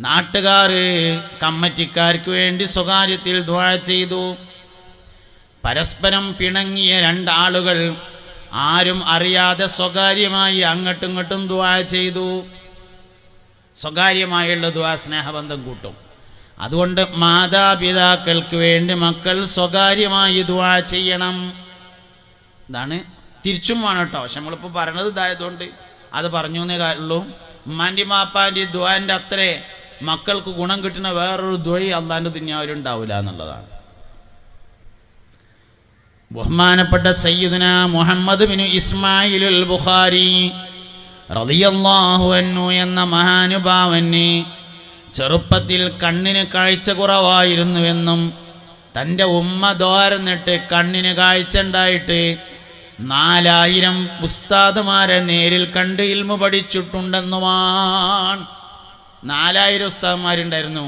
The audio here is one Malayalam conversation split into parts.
നാട്ടുകാർ കമ്മറ്റിക്കാർക്ക് വേണ്ടി സ്വകാര്യത്തിൽ ദ്വാ ചെയ്തു. പരസ്പരം പിണങ്ങിയ രണ്ടാളുകൾ ആരും അറിയാതെ സ്വകാര്യമായി അങ്ങോട്ടും ഇങ്ങോട്ടും ദ്വാ ചെയ്തു. സ്വകാര്യമായുള്ള ദ്വാ സ്നേഹബന്ധം കൂട്ടും. അതുകൊണ്ട് മാതാപിതാക്കൾക്ക് വേണ്ടി മക്കൾ സ്വകാര്യമായി ദ്വാ ചെയ്യണം. ഇതാണ് തിരിച്ചും വേണം കേട്ടോ. പക്ഷെ നമ്മളിപ്പോൾ പറയണത് ഇതായതുകൊണ്ട് അത് പറഞ്ഞു എന്നേ കാര്യമുള്ളൂ ഉമ്മാന്റെ മാപ്പാന്റെ ദ്വാന്റെ അത്രേ മക്കൾക്ക് ഗുണം കിട്ടുന്ന വേറൊരു ദ്വഴി അള്ളാന്റെ ദുന്യാവിലുണ്ടാവില്ല എന്നുള്ളതാണ്. ബഹുമാനപ്പെട്ട സയ്യിദുന മുഹമ്മദ് ബിൻ ഇസ്മായിലുൽ ബുഖാരി റളിയല്ലാഹു അൻഹു എന്ന മഹാനുഭാവന് ചെറുപ്പത്തിൽ കണ്ണിന് കാഴ്ച കുറവായിരുന്നുവെന്നും തന്റെ ഉമ്മ ദോരന്നിട്ട് കണ്ണിന് കാഴ്ച ഉണ്ടായിട്ട് നാലായിരം ഉസ്താദുമാരെ നേരിൽ കണ്ട് ഇൽമ പഠിച്ചിട്ടുണ്ടെന്നുമാണ് നാലായിരം ഉസ്താദന്മാരുണ്ടായിരുന്നു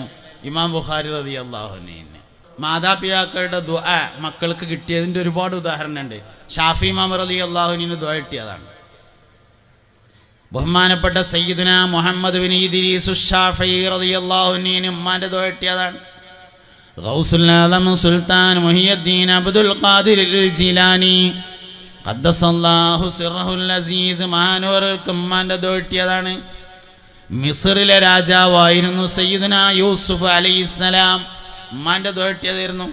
ഇമാം ബുഖാരി റതി അള്ളാഹുനീന് മാതാപിതാക്കളുടെ ദുആ മക്കൾക്ക് കിട്ടിയതിന്റെ ഒരുപാട് ഉദാഹരണമുണ്ട് ഷാഫി ഇമാം റതി അള്ളാഹുനീന് ദ കിട്ടിയതാണ്. ബഹുമാനപ്പെട്ട സയ്യിദുന മുഹമ്മദ് ബിൻ ഇദ്രീസ് ഷാഫി റളിയല്ലാഹു അൻഹു ഉമ്മാന്റെ ദുആ കിട്ടിയതാണ്. ആലം സുൽത്താൻ മുഹിയുദ്ദീൻ അബ്ദുൽ ഖാദിർ ജിലാനി ഖദ്ദസല്ലാഹു സിർറഹുൽ അസീസ് മഹാനവർക്ക് ഉമ്മാന്റെ ദുആ കിട്ടിയതാണ്. മിസ്റിലെ രാജാവായിരുന്നു സയ്യിദന യൂസുഫ് അലൈഹിസ്സലാം. ഉമ്മാന്റെ ദുആ കിട്ടിയതായിരുന്നു.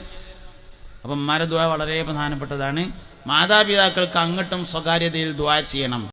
അപ്പം ഉമ്മാരെ ദുആ വളരെ പ്രധാനപ്പെട്ടതാണ്. മാതാപിതാക്കൾക്ക് അങ്ങോട്ടും സ്വകാര്യതയിൽ ദുആ ചെയ്യണം.